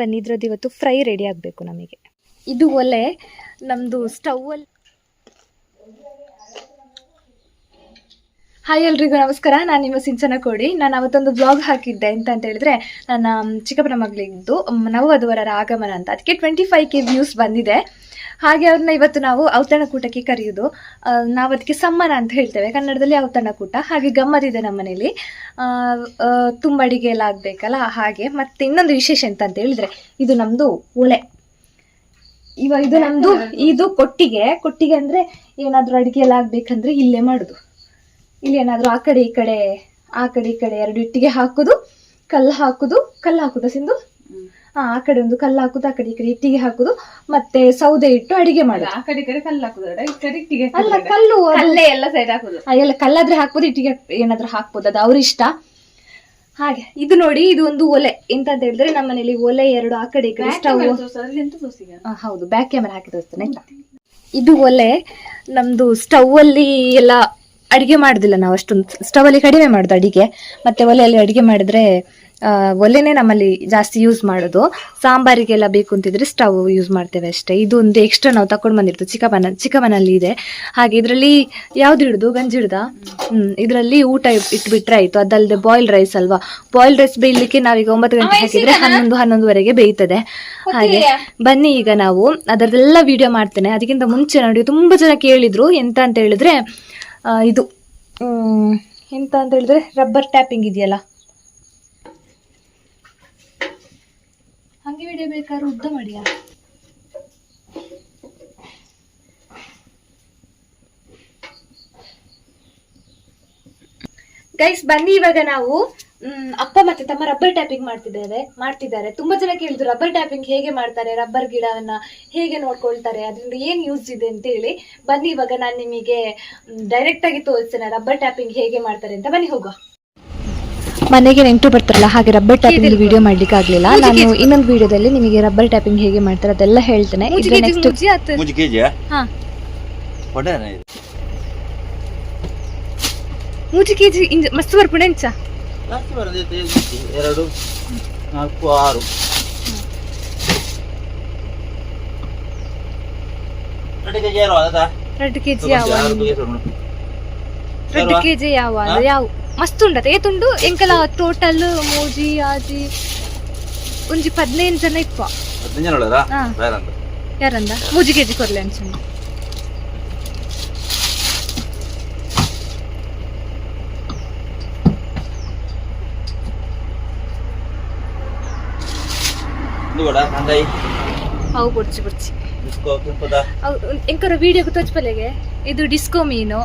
ಬನ್ನಿ ಇದ್ರದ್ದು ಇವತ್ತು ಫ್ರೈ ರೆಡಿ ಆಗಬೇಕು ನಮಗೆ. ಇದು ಒಲೆ ನಮ್ಮದು ಸ್ಟವ್ವಲ್ಲಿ ಹಾಯ್ ಎಲ್ರಿಗೂ ನಮಸ್ಕಾರ, ನಾನು ನಿಮ್ಮ ಸಿಂಚನ ಕೋಡಿ. ನಾನು ಅವತ್ತೊಂದು ಬ್ಲಾಗ್ ಹಾಕಿದ್ದೆ ಎಂತ ಅಂತ ಹೇಳಿದ್ರೆ, ನನ್ನ ಚಿಕ್ಕಪ್ಪನ ಮಗಳಿದ್ದು ನವವಧುವರರ ಆಗಮನ ಅಂತ. ಅದಕ್ಕೆ ಟ್ವೆಂಟಿ ಫೈವ್ ಕೆ ವ್ಯೂಸ್ ಬಂದಿದೆ. ಹಾಗೆ ಅವ್ರನ್ನ ಇವತ್ತು ನಾವು ಔತಣಕೂಟಕ್ಕೆ ಕರೆಯೋದು ನಾವು ಅದಕ್ಕೆ ಸಮ್ಮನ ಅಂತ ಹೇಳ್ತೇವೆ. ಕನ್ನಡದಲ್ಲಿ ಔತಣಕೂಟ, ಹಾಗೆ ಗಮ್ಮತ್ತಿದೆ ನಮ್ಮ ಮನೇಲಿ ತುಂಬ ಅಡಿಗೆ ಎಲ್ಲ ಆಗಬೇಕಲ್ಲ, ಹಾಗೆ. ಮತ್ತೆ ಇನ್ನೊಂದು ವಿಶೇಷ ಎಂತ ಅಂತ ಹೇಳಿದ್ರೆ, ಇದು ನಮ್ಮದು ಒಲೆ ಇವಾಗ ಇದು ನಮ್ದು, ಇದು ಕೊಟ್ಟಿಗೆ. ಕೊಟ್ಟಿಗೆ ಅಂದ್ರೆ ಏನಾದ್ರೂ ಅಡಿಗೆ ಎಲ್ಲ ಆಗ್ಬೇಕಂದ್ರೆ ಇಲ್ಲೇ ಮಾಡುದು. ಇಲ್ಲಿ ಏನಾದ್ರೂ ಆ ಕಡೆ ಈ ಕಡೆ, ಆ ಕಡೆ ಈ ಕಡೆ ಎರಡು ಇಟ್ಟಿಗೆ ಹಾಕುದು, ಕಲ್ಲು ಹಾಕುದು, ಕಲ್ಲು ಹಾಕೋದು ಸಿಂಧು? ಆ ಕಡೆ ಒಂದು ಕಲ್ಲು ಹಾಕುದು ಆ ಕಡೆ ಈ ಕಡೆ ಇಟ್ಟಿಗೆ ಹಾಕುದು ಮತ್ತೆ ಸೌದೆ ಇಟ್ಟು ಅಡಿಗೆ ಮಾಡುದು. ಆ ಕಡೆ ಈ ಕಡೆ ಕಲ್ಲು ಹಾಕುದು ಈ ಕಡೆ ಇಟ್ಟಿಗೆ ಅಲ್ಲ ಕಲ್ಲು ಅಲ್ಲೇ ಕಲ್ಲೇ ಎಲ್ಲ ಸೈಡ್ ಹಾಕುದು. ಎಲ್ಲ ಕಲ್ಲಾದ್ರೆ ಹಾಕ್ಬೋದು ಇಟ್ಟಿಗೆ ಏನಾದ್ರೂ ಹಾಕ್ಬೋದು ಅದು ಅವ್ರ ಇಷ್ಟ. ಹಾಗೆ ಇದು ನೋಡಿ ಇದು ಒಂದು ಒಲೆ. ಎಂತ ಅಂತ ಹೇಳಿದ್ರೆ ನಮ್ಮ ಮನೇಲಿ ಒಲೆ ಎರಡು ಆ ಕಡೆ ಈ ಕಡೆ ಸ್ಟವ್ ಹೌದು ಬ್ಯಾಕ್ ಕ್ಯಾಮರಾ ಹಾಕಿ ತೋರಿಸ್ತೇನೆ ಇದು ಒಲೆ ನಮ್ದು ಸ್ಟವ್ ಅಲ್ಲಿ ಎಲ್ಲ ಅಡಿಗೆ ಮಾಡುದಿಲ್ಲ ನಾವು ಅಷ್ಟೊಂದು. ಸ್ಟವ್ ಅಲ್ಲಿ ಕಡಿಮೆ ಮಾಡೋದು ಅಡಿಗೆ. ಮತ್ತೆ ಒಲೆಯಲ್ಲಿ ಅಡಿಗೆ ಮಾಡಿದ್ರೆ ಒಲೆನೇ ನಮ್ಮಲ್ಲಿ ಜಾಸ್ತಿ ಯೂಸ್ ಮಾಡೋದು. ಸಾಂಬಾರಿಗೆಲ್ಲ ಬೇಕು ಅಂತಿದ್ರೆ ಸ್ಟವ್ ಯೂಸ್ ಮಾಡ್ತೇವೆ ಅಷ್ಟೇ. ಇದು ಒಂದು ಎಕ್ಸ್ಟ್ರಾ ನಾವು ತಕೊಂಡು ಬಂದಿರ್ತೀವಿ ಚಿಕ್ಕಪ್ಪನ ಚಿಕ್ಕಪ್ಪನಲ್ಲಿ ಇದೆ. ಹಾಗೆ ಇದರಲ್ಲಿ ಯಾವ್ದು ಹಿಡಿದು ಗಂಜಿ ಹಿಡ್ದ ಇದರಲ್ಲಿ ಊಟ ಇಟ್- ಇಟ್ಬಿಟ್ರೆ ಆಯ್ತು. ಅದಲ್ಲದೆ ಬಾಯ್ಲ್ ರೈಸ್ ಅಲ್ವಾ? ಬಾಯ್ಲ್ ರೈಸ್ ಬೇಯಲಿಕ್ಕೆ ನಾವೀಗ ಒಂಬತ್ತು ಗಂಟೆ ಹಾಕಿದ್ರೆ ಹನ್ನೊಂದು ಹನ್ನೊಂದುವರೆಗೆ ಬೇಯ್ತದೆ. ಹಾಗೆ ಬನ್ನಿ ಈಗ ನಾವು. ಅದರದೆಲ್ಲ ವಿಡಿಯೋ ಮಾಡ್ತೇನೆ. ಅದಕ್ಕಿಂತ ಮುಂಚೆ ನೋಡಿ ತುಂಬಾ ಜನ ಕೇಳಿದ್ರು. ಎಂತ ಅಂತ ಹೇಳಿದ್ರೆ ಇದು ಎಂತ ಅಂತ ಹೇಳಿದ್ರೆ ರಬ್ಬರ್ ಟ್ಯಾಪಿಂಗ್ ಇದೆಯಲ್ಲ? ಹಂಗೆ ವಿಡಿಯೋ ಬೇಕಾದ್ರೂ ಉದ್ದ ಮಾಡಿಯಾ? ಗೈಸ್ ಬನ್ನಿ ಇವಾಗ ನಾವು. ಅಪ್ಪ ಮತ್ತೆ ತಮ್ಮ ರಬ್ಬರ್ ಟ್ಯಾಪಿಂಗ್ ಮಾಡ್ತಿದ್ದಾರೆ ಮಾಡ್ತಿದ್ದಾರೆ. ತುಂಬಾ ಜನ ಕೇಳಿದ್ರು ರಬ್ಬರ್ ಟ್ಯಾಪಿಂಗ್ ಹೇಗೆ ಮಾಡ್ತಾರೆ ರಬ್ಬರ್ ಗಿಡವನ್ನ ಹೇಗೆ ನೋಡ್ಕೊಳ್ತಾರೆ ಅದರಿಂದ ಏನ್ ಯೂಸ್ ಇದೆ ಅಂತ ಹೇಳಿ ಬನ್ನಿ ಇವಾಗ ನಾನು ನಿಮಗೆ ಡೈರೆಕ್ಟ್ ಆಗಿ ತೋರಿಸ್ತೇನೆ ರಬ್ಬರ್ ಟ್ಯಾಪಿಂಗ್ ಹೇಗೆ ಮಾಡ್ತಾರೆ ಅಂತ. ಬನ್ನಿ ಹೋಗುವ. ಮನೆಗೆ ನೆಂಟು ಬರ್ತಾರಲ್ಲ ಹಾಗೆ ರಬ್ಬರ್ ಟ್ಯಾಪಿಂಗ್ ವಿಡಿಯೋ ಮಾಡ್ಲಿಕ್ಕೆ ಆಗ್ಲಿಲ್ಲ. ನಾನು ಇನ್ನೊಂದು ವಿಡಿಯೋದಲ್ಲಿ ನಿಮಗೆ ರಬ್ಬರ್ ಟ್ಯಾಪಿಂಗ್ ಹೇಗೆ ಮಾಡ್ತಾರೆ ಅದೆಲ್ಲ ಹೇಳ್ತೇನೆ. ನೆಕ್ಸ್ಟ್ ಹಾ. ಇದು ಮೂಜಿ ಕೆಜಿ ಮಸ್ತ್ ಬರ್ಪುಣ ಬಾಕಿ ಎರಡು ನಾಲ್ಕು ಆರು ಎರಡು ಕೆ ಯಾವ ಯಾವ ಮಸ್ತ್ ಯಾವ ಮಸ್ತ್ ಉಂಡು ಎಂಕಲ ಟೋಟಲ್ ಮೋಜಿ ಆಜಿ ಒಂಜಿ ಹದಿನೈದು ಜನ ಇಪ್ಪ ಹದಿನೈದು ಜನ ಯಾರಂದ ಮೂಜಿ ಕೆಜಿ ಕೊರ್ಲೆ ಅನ್ಸಂಡು ಕೂಡ ಕಂದಾಯಿ ಅವು ಬುಡ್ಚಿ ಬುಡ್ಚಿ ಡಿಸ್ಕೋ ಅವು ಎಂಕರ ವಿಡಿಯೋಗೆ ತೋಚ್ಪಲೆಗೆ ಇದು ಡಿಸ್ಕೋ ಮೀನು.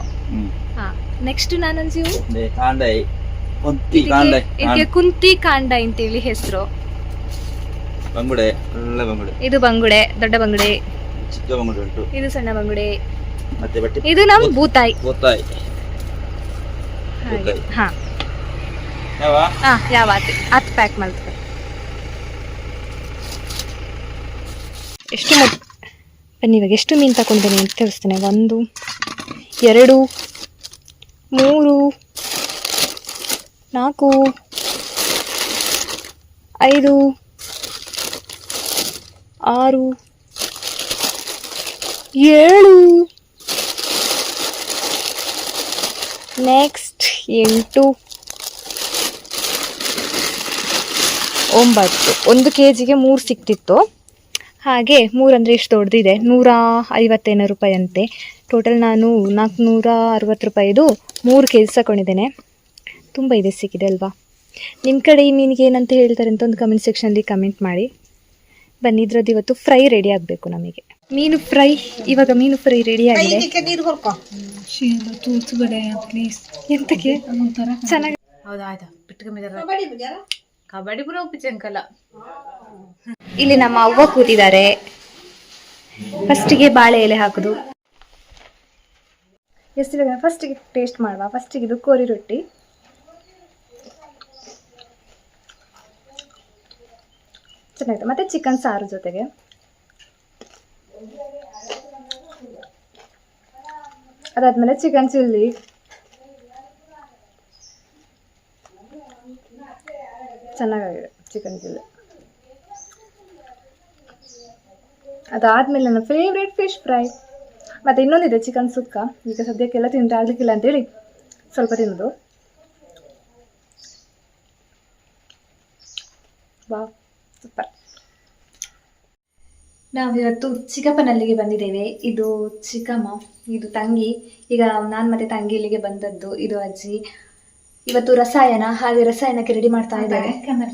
ಹಾ ನೆಕ್ಸ್ಟ್ ನಾನೊಂಜಿ ಕಾಂಡಾಯಿ. ಇದಕ್ಕೆ ಕುಂತಿ ಕಾಂಡ ಅಂತೇಳಿ ಹೆಸರು. ಬಂಗುಡೆ ಒಳ್ಳೆ ಬಂಗುಡೆ. ಇದು ಬಂಗುಡೆ ದೊಡ್ಡ ಬಂಗುಡೆ. ಚಿಕ್ಕ ಬಂಗುಡೆ ಉಂಟು. ಇದು ಸಣ್ಣ ಬಂಗುಡೆ. ಮತ್ತೆ ಬಟ್ಟೆ ಇದು ನಮ್ಮ ಬೂತಾಯಿ. ಬೂತಾಯಿ. ಹಾ. ಯಾವ? ಹಾ ಯಾವ ಆತು ಹತ್ತು ಪ್ಯಾಕ್ ಮಾಡ್ತಾರೆ ಎಷ್ಟು ಮೊತ್ತ ಬನ್ನಿ, ಇವಾಗ ಎಷ್ಟು ಮೀನು ತಗೊಂಡಿದ್ದೀನಿ ಅಂತ ತಿಳಿಸ್ತೇನೆ ಒಂದು, ಎರಡು, ಮೂರು, ನಾಲ್ಕು, ಐದು, ಆರು, ಏಳು. ನೆಕ್ಸ್ಟ್ ಎಂಟು, ಒಂಬತ್ತು. ಒಂದು ಕೆ ಜಿಗೆ ಮೂರು ಸಿಕ್ತಿತ್ತು. ಹಾಗೆ ಮೂರು ಅಂದರೆ ಎಷ್ಟು ದೊಡ್ಡದಿದೆ. ನೂರ ಐವತ್ತೇನೋ ರೂಪಾಯಿ ಅಂತೆ ಟೋಟಲ್ ನಾನು ನಾಲ್ಕುನೂರ ಅರವತ್ತು ರೂಪಾಯಿದು ಮೂರು ಕೆಜಿ ತಗೊಂಡಿದ್ದೇನೆ ತುಂಬ ಇದೆ ಸಿಕ್ಕಿದೆ ಅಲ್ವಾ? ನಿಮ್ಮ ಕಡೆ ಈ ಮೀನಿಗೆ ಏನಂತ ಹೇಳ್ತಾರೆ ಅಂತ ಒಂದು ಕಮೆಂಟ್ ಸೆಕ್ಷನಲ್ಲಿ ಕಮೆಂಟ್ ಮಾಡಿ. ಬನ್ನಿ ಇದ್ರದ್ದು ಇವತ್ತು ಫ್ರೈ ರೆಡಿ ಆಗಬೇಕು ನಮಗೆ. ಮೀನು ಫ್ರೈ ಇವಾಗ ಮೀನು ಫ್ರೈ ರೆಡಿ ಆಗಿದೆ. ಎಂತಕ್ಕೆ? ಚೆನ್ನಾಗಿ ಹೌದಾ ಆಯ್ತಾ. ಬಿಟ್ಕೊಂಬಿದಾರ ಕಬಡ್ಡಿ ಪುರ ಉಪ್ಪಿಚಂಕಲ ಇಲ್ಲಿ ನಮ್ಮ ಅವ್ವ ಕೂತಿದ್ದಾರೆ. ಫಸ್ಟಿಗೆ ಬಾಳೆ ಎಲೆ ಹಾಕುದು. ಎಷ್ಟು ಫಸ್ಟಿಗೆ ಟೇಸ್ಟ್ ಮಾಡುವ. ಫಸ್ಟಿಗೆ ಇದು ಕೋರಿ ರೊಟ್ಟಿ. ಚೆನ್ನಾಗಿದೆ ಮತ್ತೆ ಚಿಕನ್ ಸಾರು ಜೊತೆಗೆ. ಅದಾದ್ಮೇಲೆ ಚಿಕನ್ ಚಿಲ್ಲಿ ಚೆನ್ನಾಗಾಗಿದೆ ಚಿಕನ್ ಚಿಲ್ಲಿ ಅದಾದ್ಮೇಲೆ ನನ್ನ ಫೇವ್ರೇಟ್ ಫಿಶ್ ಫ್ರೈ ಮತ್ತು ಇನ್ನೊಂದಿದೆ ಚಿಕನ್ ಸುಕ್ಕ. ಈಗ ಸದ್ಯಕ್ಕೆಲ್ಲ ತಿಂತ ಆಗ್ಲಿಕ್ಕಿಲ್ಲ ಅಂತೇಳಿ ಸ್ವಲ್ಪ ತಿನ್ನೋದು. ವಾ ಸೂಪರ್ ನಾವಿವತ್ತು ಚಿಕ್ಕಪ್ಪನಲ್ಲಿಗೆ ಬಂದಿದ್ದೇವೆ. ಇದು ಚಿಕ್ಕಮ್ಮ, ಇದು ತಂಗಿ. ಈಗ ನಾನು ಮತ್ತೆ ತಂಗಿ ಇಲ್ಲಿಗೆ ಬಂದದ್ದು ಇದು ಅಜ್ಜಿ. ಇವತ್ತು ರಸಾಯನ ಹಾಗೆ ರಸಾಯನಕ್ಕೆ ರೆಡಿ ಮಾಡ್ತಾ ಇದ್ದಾರೆ. ಕ್ಯಾಮರಾ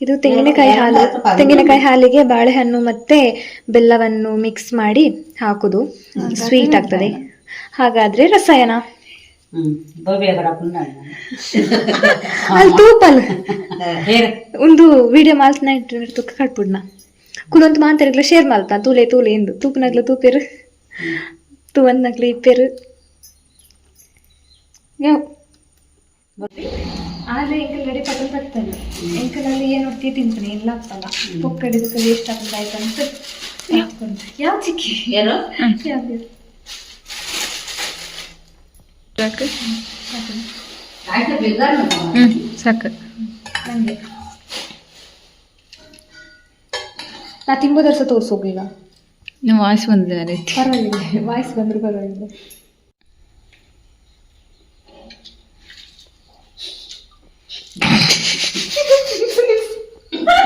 ಇದು ತೆಂಗಿನಕಾಯಿ ಹಾಲು ತೆಂಗಿನಕಾಯಿ ಹಾಲಿಗೆ ಬಾಳೆಹಣ್ಣು ಮತ್ತೆ ಬೆಲ್ಲವನ್ನು ಮಿಕ್ಸ್ ಮಾಡಿ ಹಾಕುದು. ಸ್ವೀಟ್ ಆಗ್ತದೆ. ಹಾಗಾದ್ರೆ ರಸಾಯನ. ಅಲ್ಲಿ. ತೂಪಲ್. ಒಂದು ವಿಡಿಯೋ ಮಾಲ್ತನ ತುಕ್ಕ ಕಟ್ಬಿಡ್ನ. ಕುಲೊಂದು ಮಾತಾಡಿಗ್ಲ ಶೇರ್ ಮಾಲ್ತಾ ತೂಲೆ ತೂಲೆ ಎಂದು. ತೂಪನಾಗ್ಲ ತೂಪೇರು. ತೂವಂದ್ನಗ್ಲ ಇಪ್ಪೇರು ಯಾವ ಆದ್ರೆ ಎಂಕಲ್ ರೆಡಿ ಪಕ್ಕದ ಎಂಕಲ್ ಅಲ್ಲಿ ಏನು ನೋಡ್ತಿ ತಿಂತಾನೆ? ಎಲ್ಲ ಆಗ್ತಲ್ಲ ಪೊಕ್ಕಡಿದಕ್ಕೆ ವೇಸ್ಟ್ ಆಗ್ತದೆ ಆಯ್ತಂತ ಯಾವ ಚಿಕ್ಕಿ? ಏನು? ಯಾವ್ದು ಆಯ್ತು ಬೇಜಾರು ಸಾಕು ನಂಗೆ ನಾ ತಿಂಬೋದರ್ಸ ತೋರಿಸೋಗೀಗ ನಿಮ್ಮ ವಾಯ್ಸ್ ಬಂದಿದೆ ಪರವಾಗಿಲ್ಲ ವಾಯ್ಸ್ ಬಂದರೂ ಪರವಾಗಿಲ್ಲ.